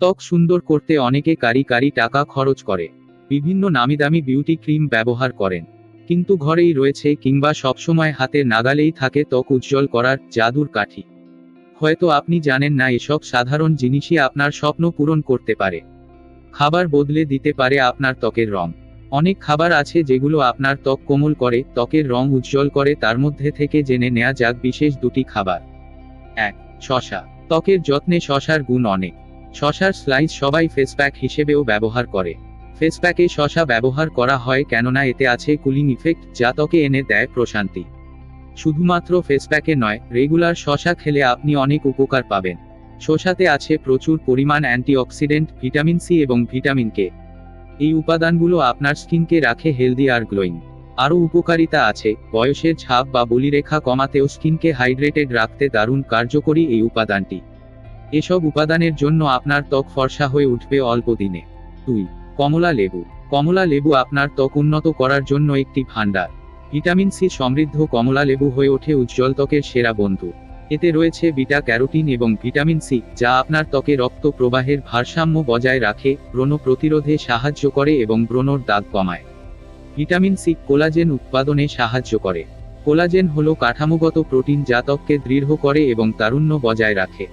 ত্বক সুন্দর করতে অনেকে কারি কারি টাকা খরচ করে। বিভিন্ন নামিদামি বিউটি ক্রিম ব্যবহার করেন। কিন্তু ঘরেই রয়েছে কিংবা সবসময় হাতের নাগালেই থাকে ত্বক উজ্জ্বল করার জাদুর কাঠি। হয়তো আপনি জানেন না এসব সাধারণ জিনিসই আপনার স্বপ্ন পূরণ করতে পারে। খাবার বদলে দিতে পারে আপনার ত্বকের রং। অনেক খাবার আছে যেগুলো আপনার ত্বক কোমল করে, ত্বকের রং উজ্জ্বল করে, তার মধ্যে থেকে জেনে নেওয়া যাক বিশেষ দুটি খাবার। এক, শশা। ত্বকের যত্নে শশার গুণ অনেক। শশার স্লাইস সবাই ফেসপ্যাক হিসেবেও ব্যবহার করে। ফেসপ্যাকে শশা ব্যবহার করা হয় কেননা এতে আছে কুলিং ইফেক্ট যা ত্বকে এনে দেয় প্রশান্তি। শুধুমাত্র ফেসপ্যাকে নয় রেগুলার শশা খেলে আপনি অনেক উপকার পাবেন। শশাতে আছে প্রচুর পরিমাণ অ্যান্টিঅক্সিডেন্ট ভিটামিন সি এবং ভিটামিন কে এই উপাদানগুলো আপনার স্কিনকে রাখে হেলদি আর গ্লোয়িং আরও উপকারিতা আছে, বয়সের ছাপ বা বলিরেখা কমাতেও স্কিনকে হাইড্রেটেড রাখতে দারুণ কার্যকরী এই উপাদানটি। এসব উপাদানের জন্য আপনার ত্বক ফর্সা হয়ে উঠবে অল্প দিনে। দুই, কমলা লেবু। কমলা লেবু আপনার ত্বক উন্নত করার জন্য একটি ভাণ্ডার। ভিটামিন সি সমৃদ্ধ কমলা লেবু হয়ে ওঠে উজ্জ্বল ত্বকের সেরা বন্ধু। এতে রয়েছে বিটা ক্যারোটিন এবং ভিটামিন সি, যা আপনার ত্বকে রক্ত প্রবাহের ভারসাম্য বজায় রাখে, ব্রণ প্রতিরোধে সাহায্য করে এবং ব্রণর দাগ কমায়। ভিটামিন সি কোলাজেন উৎপাদনে সাহায্য করে। কোলাজেন হলো কাঠামোগত প্রোটিন যা ত্বককে দৃঢ় করে এবং তারুণ্য বজায় রাখে।